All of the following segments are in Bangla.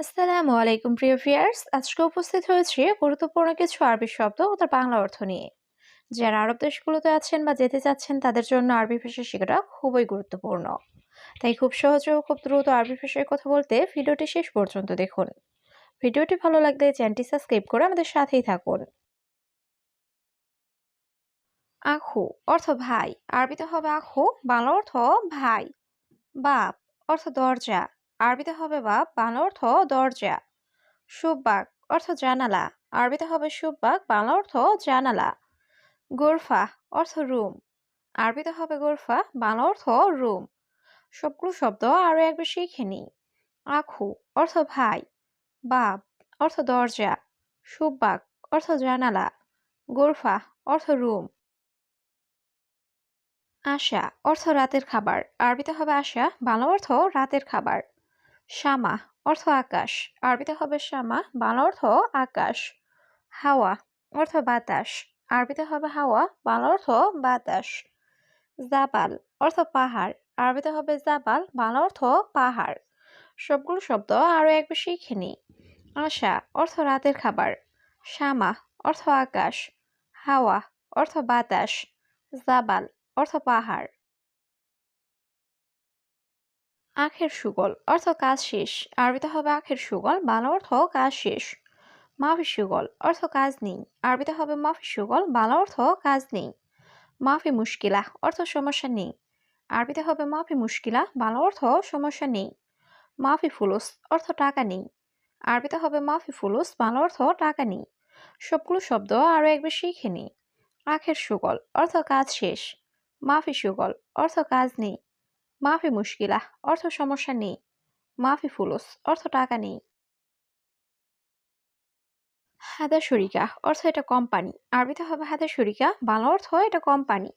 আসসালামু আলাইকুম, প্রিয় ভিউয়ার্স। আজকে উপস্থিত হয়েছি গুরুত্বপূর্ণ কিছু আরবি শব্দ ও তার বাংলা অর্থ নিয়ে। যারা আরব দেশগুলোতে আছেন বা যেতে চাচ্ছেন, তাদের জন্য আরবি ভাষা শেখাটা খুবই গুরুত্বপূর্ণ। তাই খুব সহজে ও খুব দ্রুত আরবি ভাষায় কথা বলতে ভিডিওটি শেষ পর্যন্ত দেখুন। ভিডিওটি ভালো লাগলে চ্যানেলটি সাবস্ক্রাইব করে আমাদের সাথেই থাকুন। আখু অর্থ ভাই। আরবিতে হবে আখু বাংলা অর্থ ভাই। বাপ অর্থ দরজা। আরবিতে হবে বাপ বাংলা অর্থ দরজা। সুব্বাক অর্থ জানালা। আরবিতে হবে সুব্বাক, বাংলা অর্থ জানালা। গোরফা অর্থ রুম। আরবিতে হবে গোরফা, বাংলা অর্থ রুম। সবগুলো শব্দ আরও একবার শিখে নিই। আখু অর্থ ভাই। বাপ অর্থ দরজা। সুব্বাক অর্থ জানালা। গোরফা অর্থ রুম। আশা অর্থ রাতের খাবার। আরবিতে হবে আশা, বাংলা অর্থ রাতের খাবার। শামা অর্থ আকাশ। আরবিতে হবে শামা বাংলা অর্থ আকাশ। হাওয়া, অর্থ বাতাস। আরবিতে হবে হাওয়া, বাংলা অর্থ বাতাস। জাবাল, অর্থ পাহাড়। আরবিতে হবে জাবাল, বাংলা অর্থ পাহাড়। সবগুলো শব্দ আরও একবার শিখে নিই আশা, অর্থ রাতের খাবার। শামা অর্থ আকাশ। হাওয়া, অর্থ বাতাস। জাবাল, অর্থ পাহাড়। আখের সুগল। অর্থ কাজ শেষ। আরবিতে হবে আখের সুগল, বাংলা অর্থ কাজ শেষ। মাফি সুগল, অর্থ কাজ নেই। আরবিতে হবে মাফি সুগল, বাংলা অর্থ কাজ নেই। মাফি মুশকিলা, অর্থ সমস্যা নেই। আরবিতে হবে মাফি মুশকিলা, বাংলা অর্থ সমস্যা নেই। মাফি ফুলুস, অর্থ টাকা নেই। আরবিতে হবে মাফি ফুলুস, বাংলা অর্থ টাকা নেই। সবগুলো শব্দ আরও একবার শিখে নিই আখের সুগল, অর্থ কাজ শেষ। মাফি সুগল, অর্থ কাজ নেই। মাফি মুশকিলা, অর্থ সমস্যা নেই। মাফি ফুলুস, অর্থ টাকা নেই। হাদা শরিকা, অর্থ এটা কোম্পানি। আরবিতে হবে হাদা শরিকা, বাংলা অর্থ এটা কোম্পানি।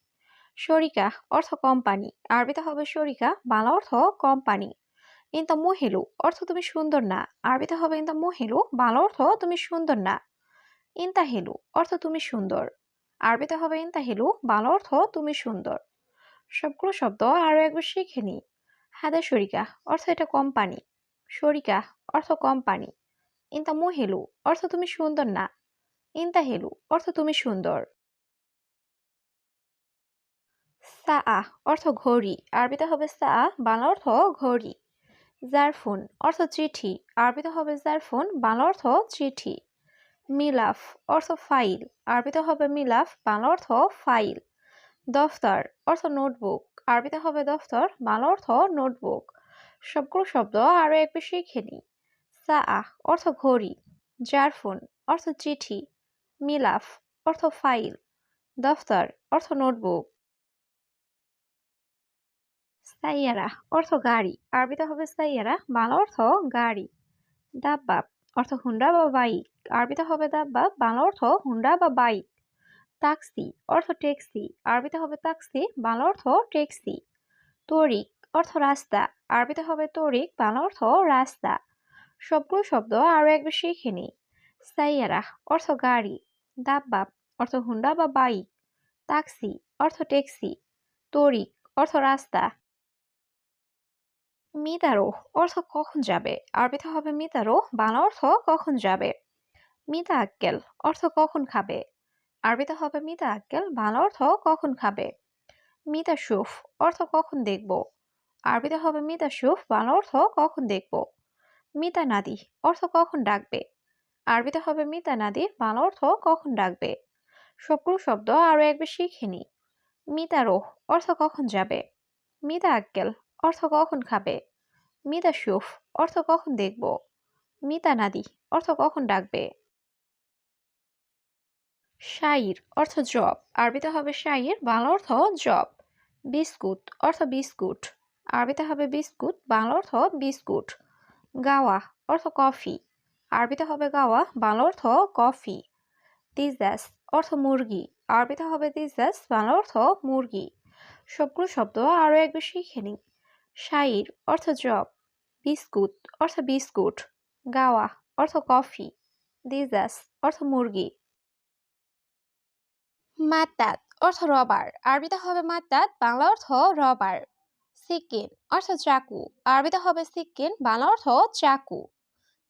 শরিকা, অর্থ কোম্পানি। আরবিতে হবে শরিকা, বাংলা অর্থ কোম্পানি। ইন্তা মহিলু, অর্থ তুমি সুন্দর না। আরবিতে হবে ইন্তা মহিলু, বাংলা অর্থ তুমি সুন্দর না। ইন্তা হেলু অর্থ তুমি সুন্দর। আরবিতে হবে ইন্তা হেলু বাংলা অর্থ তুমি সুন্দর। সবগুলো শব্দ আরও একবার শিখে নিই। হাদা শরিকা, অর্থ এটা কোম্পানি শরিকা, অর্থ কম কোম্পানি ইন্তা হেলু অর্থ তুমি সুন্দর না। ইন্তা হেলু, অর্থ তুমি সুন্দর। সা আহ অর্থ ঘড়ি। আরবিতে হবে সা বাংলা অর্থ ঘড়ি। জারফুন, অর্থ চিঠি। আরবিতে হবে জারফুন, বাংলা অর্থ চিঠি। মিলাফ, অর্থ ফাইল। আরবিতে হবে মিলাফ, বাংলা অর্থ ফাইল। দফতর অর্থ নোটবুক। আরবিতে হবে দফতর, বাংলা অর্থ নোটবুক। সবগুলো শব্দ আরও একবার শিখে নিই। সা অর্থ ঘড়ি, জারফুন অর্থ চিঠি, মিলাফ অর্থ ফাইল, দফতর অর্থ নোটবুক। সাইয়ারা অর্থ গাড়ি, আরবিতে হবে সাইয়ারা, বাংলা অর্থ গাড়ি। দাব্বাব অর্থ হুন্ডা বা বাইক, আরবিতে হবে দাব্বাব, বাংলা অর্থ হুন্ডা বা বাইক। তাক্সি অর্থ ট্যাক্সি, আরবিতে হবে তাক্সি, বাংলা অর্থ ট্যাক্সি। তরিক অর্থ রাস্তা, আরবিতে হবে তরিক, বাংলা অর্থ রাস্তা। সবগুলো শব্দ আরও একবার শিখে নিই। সাইয়ারা অর্থ গাড়ি, দাব্বাব অর্থ হুন্ডা বা বাইক। তাক্সি অর্থ ট্যাক্সি, তরিক অর্থ রাস্তা। মিতারোহ অর্থ কখন যাবে, আরবিতে হবে মিতারোহ, বাংলা অর্থ কখন যাবে। মিতা আক্কেল অর্থ কখন খাবে আরবিতে হবে মিতা আক্কেল, বাংলা অর্থ কখন খাবে? মিতা সুফ, অর্থ কখন দেখব? আরবিতে হবে মিতা সুফ, বাংলা অর্থ কখন দেখব? মিতা নাদি, অর্থ কখন ডাকবে? আরবিতে হবে মিতা নাদি, বাংলা অর্থ কখন ডাকবে? সবগুলো শব্দ আরও একবার শিখে নি। মিতা রোহ, অর্থ কখন যাবে? মিতা আক্কেল, অর্থ কখন খাবে? মিতা সুফ, অর্থ কখন দেখব? মিতা নাদি, অর্থ কখন ডাকবে? শাইর অর্থ জব। আরবিতে হবে শাইর, বাংলা অর্থ জব। বিস্কুট অর্থ বিস্কুট। আরবিতে হবে বিস্কুট, বাংলা অর্থ বিস্কুট। গাওয়া অর্থ কফি। আরবিতে হবে গাওয়া, বাংলা অর্থ কফি। দিজাস অর্থ মুরগি। আরবিতে হবে দিজাস বাংলা অর্থ মুরগি। সবগুলো শব্দ আরও একবার শিখে নিই। শাইর অর্থ জব। বিস্কুট অর্থ বিস্কুট। গাওয়া অর্থ কফি। দিজাস অর্থ মুরগি। মাত্তাত অর্থ রবার, আরবিতে হবে মাত্তাত বাংলা অর্থ রবার। সিকিন অর্থ চাকু, আরবিতে হবে সিকিন বাংলা অর্থ চাকু।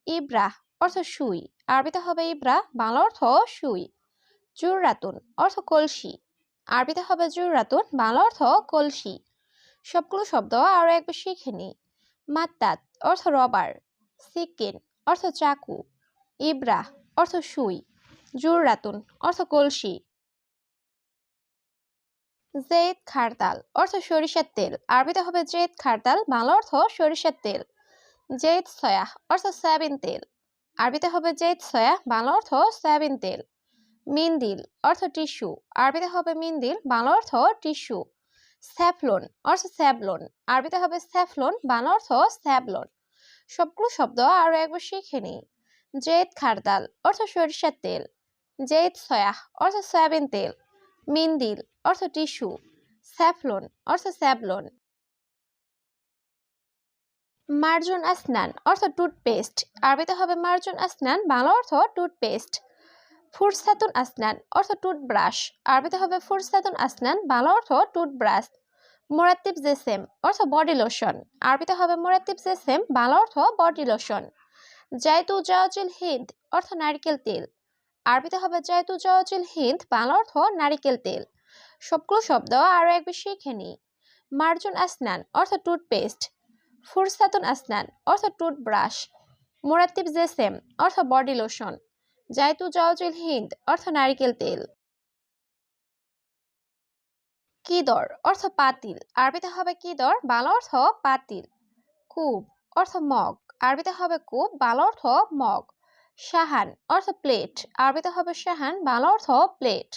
ইব্রাহ অর্থ সুই, আরবিতে হবে ইব্রাহ, বাংলা অর্থ সুই। জুররাতুন অর্থ কলসি, আরবিতে হবে জুররাতুন, বাংলা অর্থ কলসি। সবগুলো শব্দ আরও একবার শিখে নিই। মাত্তাত অর্থ রবার সিকিন অর্থ চাকু। ইব্রাহ অর্থ সুই, জুররাতুন অর্থ কলসি। জেদ, খারতাল অর্থ সরিষার তেল। আরবিতে হবে জেদ, খারতাল, বাংলা অর্থ সরিষার তেল। জেদ, সয়া অর্থ সয়াবিন তেল। আরবিতে হবে জেদ, সয়া, বাংলা অর্থ সয়াবিন তেল। মিন্দিল অর্থ টিস্যু। আরবিতে হবে মিন্দিল, বাংলা অর্থ টিস্যু। স্যাফলন অর্থ স্যাবলন। আরবিতে হবে স্যাফলন, বাংলা অর্থ স্যাবলন। সবগুলো শব্দ আরও একবার শিখে নিই। জেদ খারদাল অর্থ সরিষার তেল। জেদ, সয়া অর্থ সয়াবিন তেল। মিন্দিল, অর্থ টিস্যু। স্যাফলন, অর্থ স্যাবলন। মার্জুন আসনান, অর্থ টুথপেস্ট। আরবিতে হবে মার্জুন আসনান, বাংলা অর্থ টুথপেস্ট। ফুরসাতুন আসনান, অর্থ টুথব্রাশ। আরবিতে হবে ফুরসাতুন আসনান, বাংলা অর্থ টুথব্রাশ। মোরাত্তিব জেসেম, অর্থ বডি লোশন। আরবিতে হবে মোরাত্তিব জেসেম, বাংলা অর্থ বডি লোশন। জায়তু জাওয়াজিল হিন্দ, অর্থ নারিকেল তেল। আরবিতে হবে জায়তু জাওয়াজিল হিন্দ, বাংলা অর্থ নারিকেল তেল। সবগুলো শব্দ আরও এক শিখে নিই। মার্জুন আসনান, অর্থ টুথপেস্ট। ফুরসাতুন আসনান, অর্থ টুথব্রাশ। মোরাত্তিব জেসেম, অর্থ বডি লোশন। জায়তু জাওয়াজিল হিন্দ, অর্থ নারিকেল তেল। কিদর, অর্থ পাতিল। আরবিতে হবে কিদর, বাংলা অর্থ পাতিল। কুব, অর্থ মগ। আরবিতে হবে কুব, বাংলা অর্থ মগ। শাহান অর্থ প্লেট আরবিতে হবে শাহান, বাংলা অর্থ প্লেট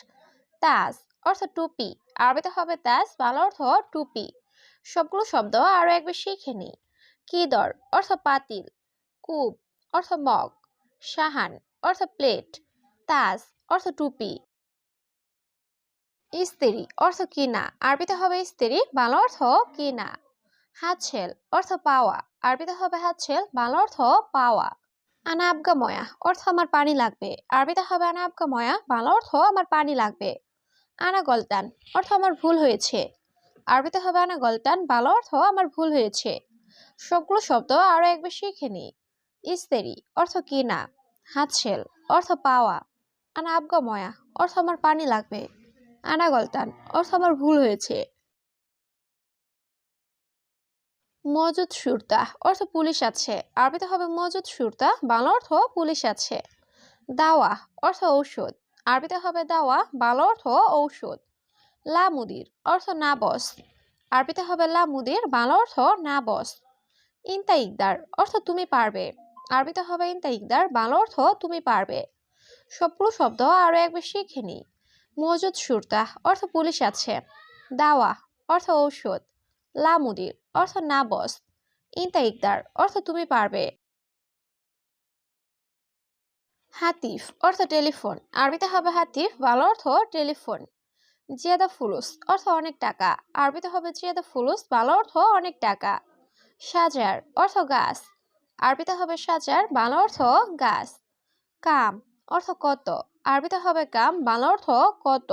তাজ অর্থ টুপি, আরবিতে হবে তাজ, বাংলা অর্থ টুপি। সবগুলো শব্দ আরও একবার শিখে নিই। কিদর অর্থ পাতিল, কুব অর্থ মগ। শাহান অর্থ প্লেট তাজ অর্থ টুপি। ইস্তেরি অর্থ কিনা, আরবিতে হবে ইস্তেরি, বাংলা অর্থ কিনা। হাতছেল অর্থ পাওয়া, আরবিতে হবে হাতছেল বাংলা অর্থ পাওয়া। আনা আবগা ময়া অর্থ আমার পানি লাগবে। আরবিতে হবে আনা আবগা ময়া বাংলা অর্থ আমার পানি লাগবে। আনা গলতান অর্থ আমার ভুল হয়েছে। আরবিতে হবে আনা গলতান বাংলা অর্থ আমার ভুল হয়েছে। সবগুলো শব্দ আরও একবার শিখে নি। ইস্তেরি অর্থ কিনা। হাতছেল অর্থ পাওয়া। আনা আবগা ময়া অর্থ আমার পানি লাগবে। আনা গলতান অর্থ আমার ভুল হয়েছে। মজুদ সুরতা, অর্থ পুলিশ আছে। আরবিতে হবে মজুদ সুরতা, বাংলা অর্থ পুলিশ আছে। দাওয়া, অর্থ ঔষধ। আরবিতে হবে দাওয়া, বাংলা অর্থ ঔষধ। লা মুদির, অর্থ না বস। আরবিতে হবে লা মুদির, বাংলা অর্থ না বস। ইনতা ইকদার অর্থ তুমি পারবে। আরবিতে হবে ইনতা ইকদার বাংলা অর্থ তুমি পারবে। সবগুলো শব্দ আরও একবার শিখে নিই। মজুদ সুরতা, অর্থ পুলিশ আছে। দাওয়া, অর্থ ঔষধ। লামুদির অর্থ না, বস। ইনতা ইকদার, অর্থ তুমি পারবে। হাতিফ, অর্থ টেলিফোন। আরবিতে হবে হাতিফ ভালো অর্থ টেলিফোন। জিয়াদা ফুলুস, অর্থ অনেক টাকা। আরবিতে হবে জিয়াদা ফুলুস ভালো অর্থ অনেক টাকা। সাজার, অর্থ গাছ। আরবিতে হবে সাজার, বাংলা অর্থ গাছ। কাম, অর্থ কত। আরবিতে হবে কাম, বাংলা অর্থ কত।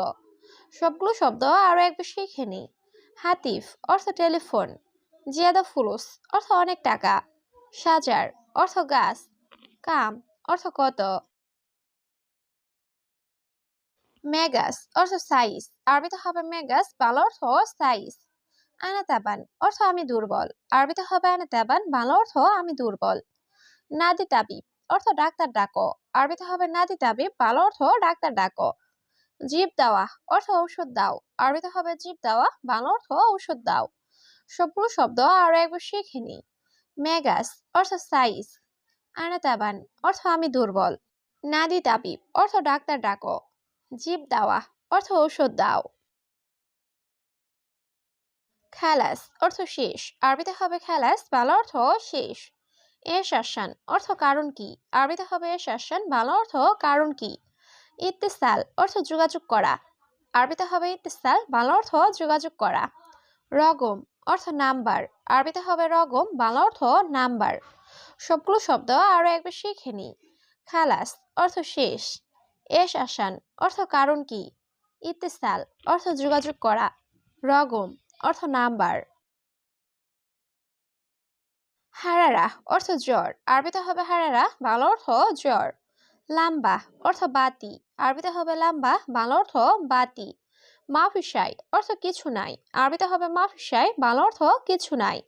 সবগুলো শব্দ আরও একবার শিখে নিই হাতিফ, অর্থ টেলিফোন। জিয়াদা ফুলুস, অর্থ অনেক টাকা। সাজার, অর্থ গাছ। কাম, অর্থ কত? মেগাস, অর্থ সাইজ। আরবিতে হবে মেগাস, বাংলা অর্থ সাইজ। আনাতাবান, অর্থ আমি দুর্বল। আরবিতে হবে আনাতাবান, বাংলা অর্থ আমি দুর্বল। নাদি তাবিব, অর্থ ডাক্তার ডাকো। আরবিতে হবে নাদি তাবিব, বাংলা অর্থ ডাক্তার ডাকো। জীব দেওয়া অর্থ ঔষধ দাও। আরবিতে হবে জীব দেওয়া বাংলা অর্থ ঔষধ দাও। সবগুলো শব্দ আরও একবার শিখে নি মেগাস অর্থ সাইজ। আনাতাবান অর্থ আমি দুর্বল। নাদি তাবিব অর্থ ডাক্তার ডাকো। জীব দাওয়া অর্থ ঔষধ দাও। খালাস অর্থ শেষ। আরবিতে হবে খালাস, বাংলা অর্থ শেষ। এস আসান অর্থ কারণ কি? আরবিতে হবে এস আসান বাংলা অর্থ কারণ কি? ইত্তেসাল অর্থ যোগাযোগ করা। আরবিতে হবে ইত্তেসাল, বাংলা অর্থ যোগাযোগ করা। রগম অর্থ নাম্বার। আরবিতে হবে রগম, বাংলা অর্থ নাম্বার। সবগুলো শব্দ আরও একবার শিখে নি খালাস, অর্থ শেষ। এস আসান, অর্থ কারণ কি? ইত্তেসাল, অর্থ যোগাযোগ করা। রগম, অর্থ নাম্বার। হারারা, অর্থ জ্বর। আরবিতে হবে হারারা, বাংলা অর্থ জ্বর। লাম্বা, অর্থ বাতি। আরবিতে হবে লাম্বা, বাংলা অর্থ বাতি। মাফিসাই অর্থ কিছু নাই। আরবিতে হবে মাফিসাই বাল অর্থ কিছু নাই।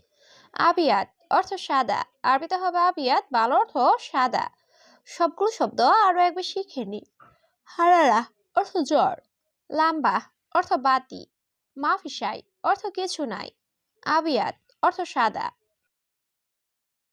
আবিয়াত অর্থ সাদা। আরবিতে হবে আবিয়াত, বাল অর্থ সাদা। সবগুলো শব্দ আরও একবার শিখে নি। হারারা অর্থ জ্বর। লাম্বা অর্থ বাতি। মাফিসাই অর্থ কিছু নাই। আবিয়াত অর্থ সাদা।